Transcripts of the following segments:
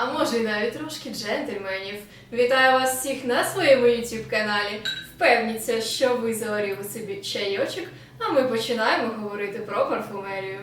а може й навіть трошки джентльменів. Вітаю вас всіх на своєму YouTube каналі. Впевніться, що ви заварили собі чайочок, а ми починаємо говорити про парфумерію.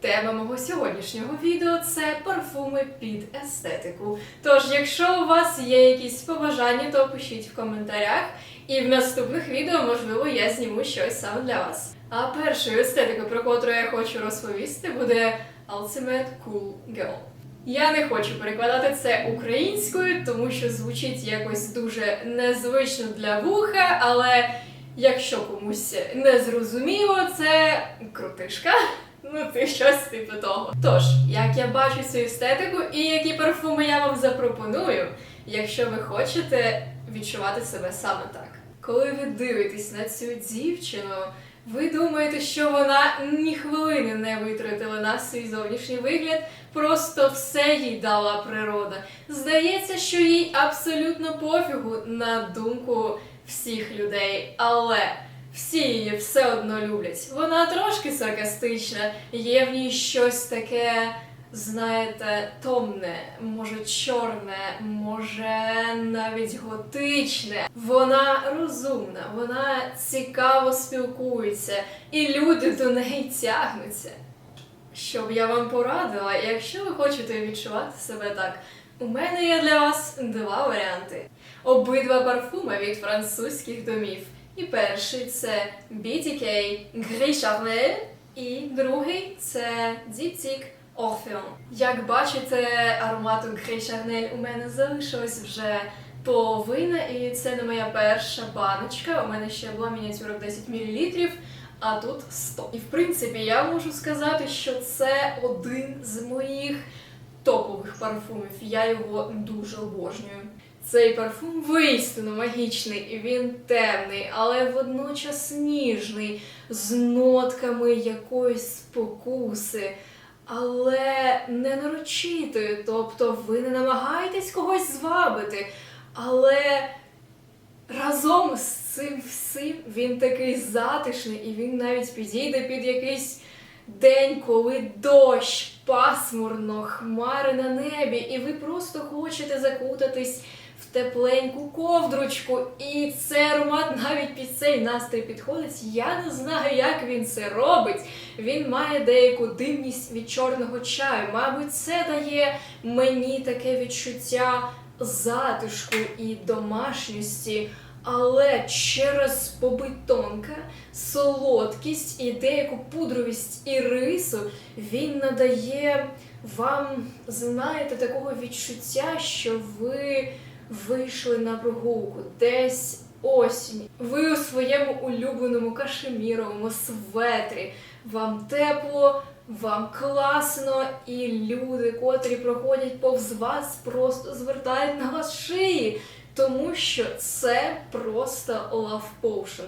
Тема мого сьогоднішнього відео це парфуми під естетику. Тож, якщо у вас є якісь побажання, то пишіть в коментарях, і в наступних відео, можливо, я зніму щось саме для вас. А першою естетикою, про котру я хочу розповісти, буде Ultimate Cool Girl. Я не хочу перекладати це українською, тому що звучить якось дуже незвично для вуха, але якщо комусь не зрозуміло, це крутишка. Ну, ти щось типу того. Тож, як я бачу цю естетику і які парфуми я вам запропоную, якщо ви хочете відчувати себе саме так. Коли ви дивитесь на цю дівчину, ви думаєте, що вона ні хвилини не витратила на свій зовнішній вигляд, просто все їй дала природа. Здається, що їй абсолютно пофігу на думку всіх людей, але всі її все одно люблять. Вона трошки саркастична, є в ній щось таке, знаєте, томне, може чорне, може навіть готичне. Вона розумна, вона цікаво спілкується, і люди до неї тягнуться. Щоб я вам порадила, якщо ви хочете відчувати себе так, у мене є для вас два варіанти. Обидва парфуми від французьких домів. І перший це BTK Gris Charnel, і другий це Diptyque Orpheon. Як бачите, аромату Gris Charnel у мене залишилось вже половина, і це не моя перша баночка. У мене ще була мініатюра в 10 мл, а тут 100. І в принципі я можу сказати, що це один з моїх топових парфумів. Я його дуже обожнюю. Цей парфум воістину магічний, він темний, але водночас ніжний, з нотками якоїсь спокуси, але не нарочитою. Тобто ви не намагаєтесь когось звабити, але разом з цим всім він такий затишний, і він навіть підійде під якийсь день, коли дощ, пасмурно, хмари на небі, і ви просто хочете закутатись в тепленьку ковдручку, і цей аромат навіть під цей настрій підходить. Я не знаю, як він це робить. Він має деяку дивність від чорного чаю. Мабуть, це дає мені таке відчуття затишку і домашньості. Але через побитонка, солодкість і деяку пудровість і рису він надає вам, знаєте, такого відчуття, що ви вийшли на прогулку десь осінь. Ви у своєму улюбленому кашеміровому светрі. Вам тепло, вам класно, і люди, котрі проходять повз вас, просто звертають на вас шиї. Тому що це просто love potion.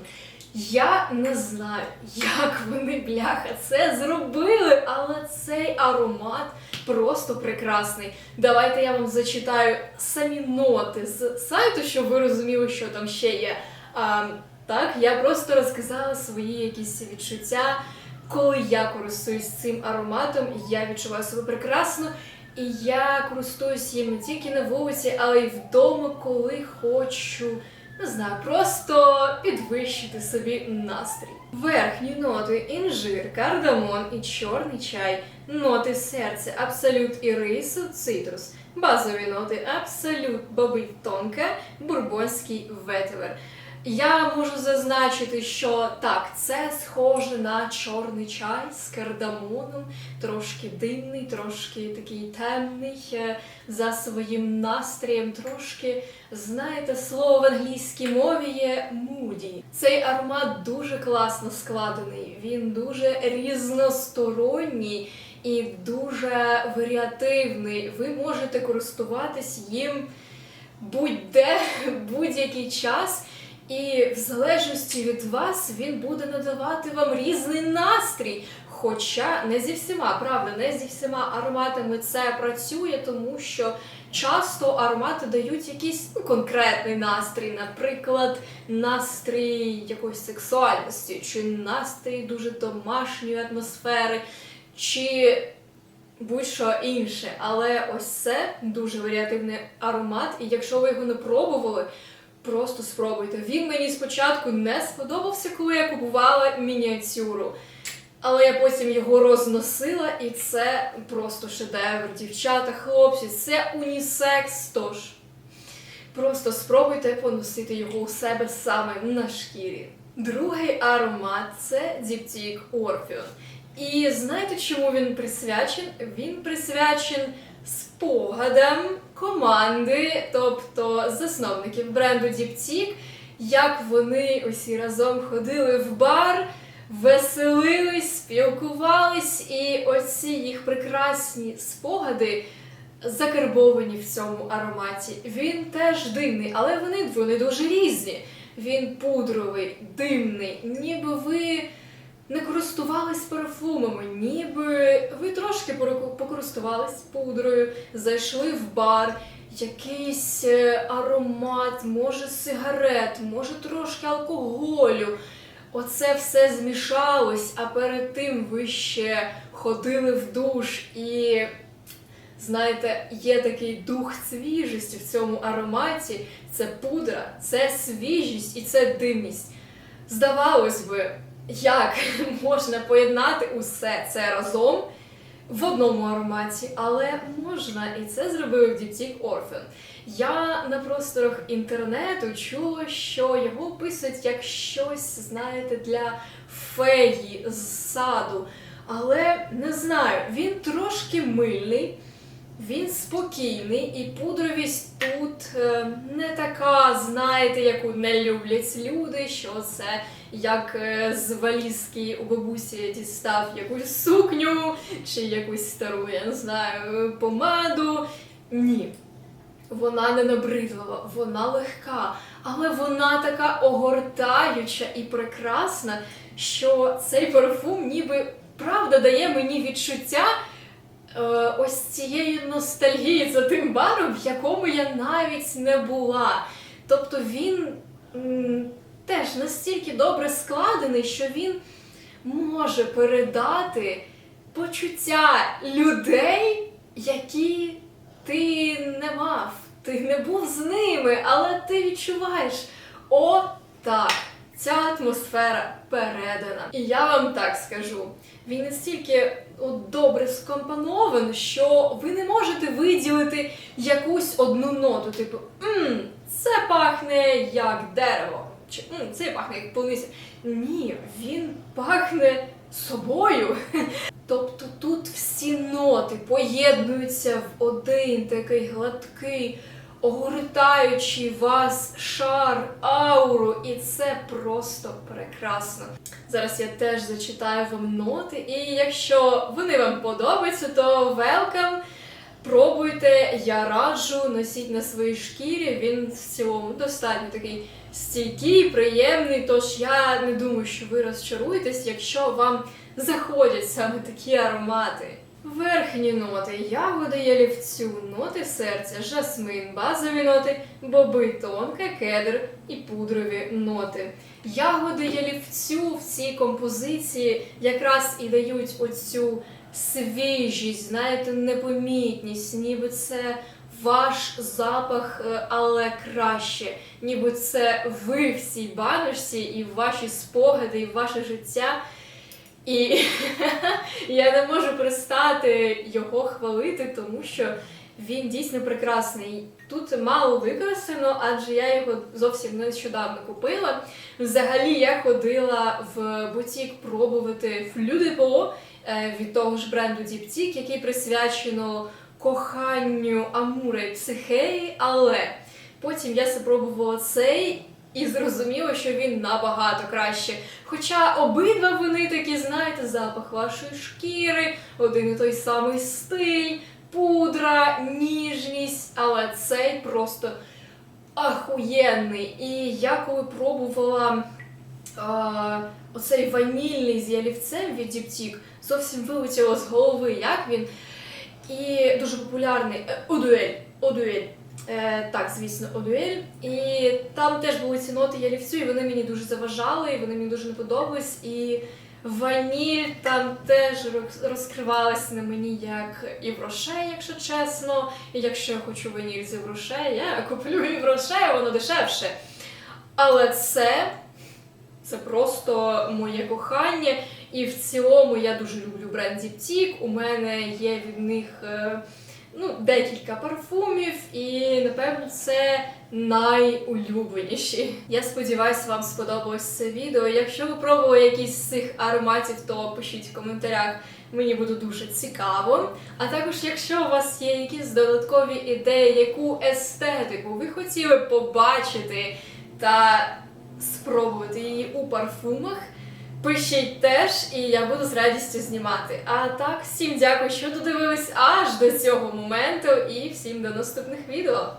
Я не знаю, як вони, бляха, це зробили, але цей аромат просто прекрасний. Давайте я вам зачитаю самі ноти з сайту, щоб ви розуміли, що там ще є. А, так, я просто розказала свої якісь відчуття. Коли я користуюсь цим ароматом, я відчуваю себе прекрасно. І я користуюсь їм не тільки на вулиці, але й вдома, коли хочу, не знаю, просто підвищити собі настрій. Верхні ноти інжир, кардамон і чорний чай, ноти серця, абсолют і рису, цитрус. Базові ноти абсолют, бобив тонка, бурбонський ветивер. Я можу зазначити, що так, це схоже на чорний чай з кардамоном, трошки димний, трошки такий темний, е, за своїм настроєм, трошки, знаєте, слово в англійській мові є moody. Цей аромат дуже класно складений, він дуже різносторонній і дуже варіативний. Ви можете користуватись їм будь-де, будь-який час. І в залежності від вас він буде надавати вам різний настрій. Хоча не зі всіма, правда, не зі всіма ароматами це працює, тому що часто аромати дають якийсь ну, конкретний настрій, наприклад, настрій якоїсь сексуальності, чи настрій дуже домашньої атмосфери, чи будь-що інше. Але ось це дуже варіативний аромат, і якщо ви його не пробували, просто спробуйте. Він мені спочатку не сподобався, коли я купувала мініатюру. Але я потім його розносила, і це просто шедевр. Дівчата, хлопці, це унісекс. Тож просто спробуйте поносити його у себе саме на шкірі. Другий аромат це Diptyque Orpheon. І знаєте, чому він присвячен? Він присвячен спогадам команди, тобто засновників бренду Diptyque, як вони усі разом ходили в бар, веселились, спілкувались, і оці їх прекрасні спогади закарбовані в цьому ароматі. Він теж димний, але вони, вони дуже різні. Він пудровий, димний, ніби ви не користувались парфумами, ніби ви трошки покористувались пудрою, зайшли в бар, якийсь е, аромат, може сигарет, може трошки алкоголю. Оце все змішалось, а перед тим ви ще ходили в душ і. Знаєте, є такий дух свіжості в цьому ароматі. Це пудра, це свіжість і це димність. Здавалось би, як можна поєднати усе це разом в одному ароматі, але можна, і це зробив Diptyque Orphan. Я на просторах інтернету чула, що його описують як щось, знаєте, для феї з саду. Але не знаю, він трошки мильний. Він спокійний, і пудровість тут е, не така, знаєте, яку не люблять люди, що це як е, з валізки у бабусі дістав якусь сукню чи якусь стару, я не знаю, помаду. Ні. Вона не набридлива, вона легка, але вона така огортаюча і прекрасна, що цей парфум ніби правда дає мені відчуття ось цієї ностальгії за тим баром, в якому я навіть не була. Тобто він теж настільки добре складений, що він може передати почуття людей, які ти не мав, ти не був з ними, але ти відчуваєш, о, так, ця атмосфера передана. І я вам так скажу, він настільки добре скомпонований, що ви не можете виділити якусь одну ноту, типу, мм, це пахне як дерево, чи «М, це пахне як полуниця. Ні, він пахне собою. Тобто тут всі ноти поєднуються в один такий гладкий, огортаючий вас шар, ауру, і це просто прекрасно. Зараз я теж зачитаю вам ноти, і якщо вони вам подобаються, то welcome! Пробуйте, я раджу, носіть на своїй шкірі. Він в цілому достатньо такий стійкий, приємний. Тож я не думаю, що ви розчаруєтесь, якщо вам заходять саме такі аромати. Верхні ноти. Ягоди ялівцю, ноти серця, жасмин, базові ноти, боби, тонка, кедр і пудрові ноти. Ягоди ялівцю в цій композиції. Якраз і дають оцю свіжість, знаєте, непомітність, ніби це ваш запах, е, але краще, ніби це ви в цій баночці, і ваші спогади, і ваше життя. І я не можу перестати його хвалити, тому що він дійсно прекрасний. Тут мало використано, адже я його зовсім нещодавно купила. Взагалі я ходила в бутік пробувати флюдеполо від того ж бренду Diptyque, який присвячено коханню Амура і Психеї, але потім я спробувала цей і зрозуміла, що він набагато краще. Хоча обидва вони такі, знаєте, запах вашої шкіри, один і той самий стиль, пудра, ніжність, але цей просто ахуєнний. І я коли пробувала а, оцей ванільний з ялівцем від Diptyque, зовсім вилетіло з голови, як він. І дуже популярний е, Одуель. Одуель. Е, так, звісно, Одуель. І там теж були ці ноти ялівцю, і вони мені дуже заважали, і вони мені дуже не подобались. І Ваніль там теж роз- розкривалась на мені як і Роше, якщо чесно. І якщо я хочу ваніль з Роше, я куплю і Роше, воно дешевше. Але це, це просто моє кохання. І в цілому я дуже люблю бренд Діптік. У мене є від них е, ну, декілька парфумів, і напевно це найулюбленіші. Я сподіваюся, вам сподобалось це відео. Якщо ви пробували якісь з цих ароматів, то пишіть в коментарях. Мені буде дуже цікаво. А також, якщо у вас є якісь додаткові ідеї, яку естетику ви хотіли побачити та спробувати її у парфумах, пишіть теж, і я буду з радістю знімати. А так, всім дякую, що додивились аж до цього моменту, і всім до наступних відео.